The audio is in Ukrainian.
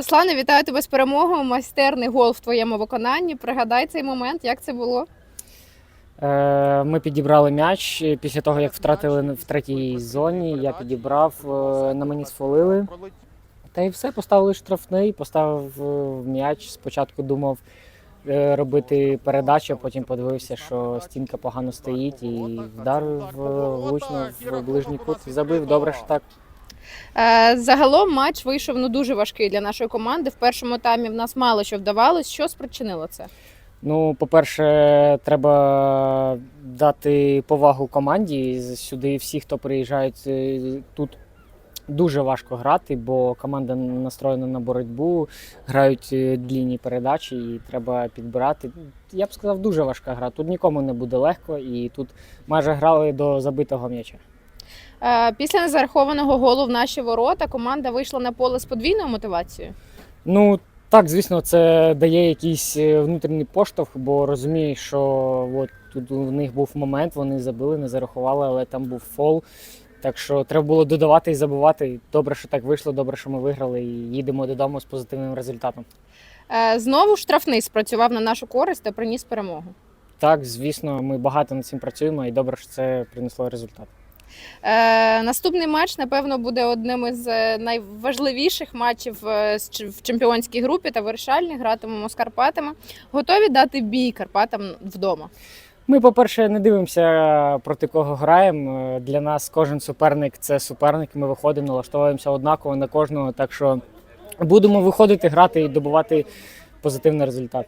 Руслане, вітаю тебе з перемогою. Майстерний гол в твоєму виконанні. Пригадай цей момент, як це було. Е, Ми підібрали м'яч після того, як втратили в третій зоні. Я підібрав, е, на мені сфолили. Та й все, поставили штрафний, поставив е, м'яч. Спочатку думав робити передачу, а потім подивився, що стінка погано стоїть, і вдарив влучно в ближній кут. Забив добре, що так. Е, загалом матч вийшов ну дуже важкий для нашої команди. В першому таймі в нас мало що вдавалось. Що спричинило це? Ну, по-перше, треба дати повагу команді. Сюди всі, хто приїжджають е, тут. Дуже важко грати, бо команда настроєна на боротьбу, грають е, длінні передачі, і треба підбирати. Я б сказав, дуже важка гра. Тут нікому не буде легко, і тут майже грали до забитого м'яча. Е, після незарахованого голу в наші ворота команда вийшла на поле з подвійною мотивацією. Ну так, звісно, це дає якийсь е, внутрішній поштовх, бо розумієш, що от тут у них був момент, вони забили, не зарахували, але там був фол. Так що треба було додавати і забувати. Добре, що так вийшло, добре, що ми виграли, і їдемо додому з позитивним результатом. Е, знову штрафний спрацював на нашу користь та приніс перемогу. Так, звісно, ми багато над цим працюємо, і добре, що це принесло результат. Е, наступний матч, напевно, буде одним із е, найважливіших матчів е, в чемпіонській групі та вирішальні. Гратимемо з Карпатами. Готові дати бій Карпатам вдома. Ми, по-перше, не дивимося проти кого граємо. Е, Для нас кожен суперник це суперник. Ми виходимо, налаштовуємося однаково на кожного. Так що будемо виходити, грати і добувати позитивний результат.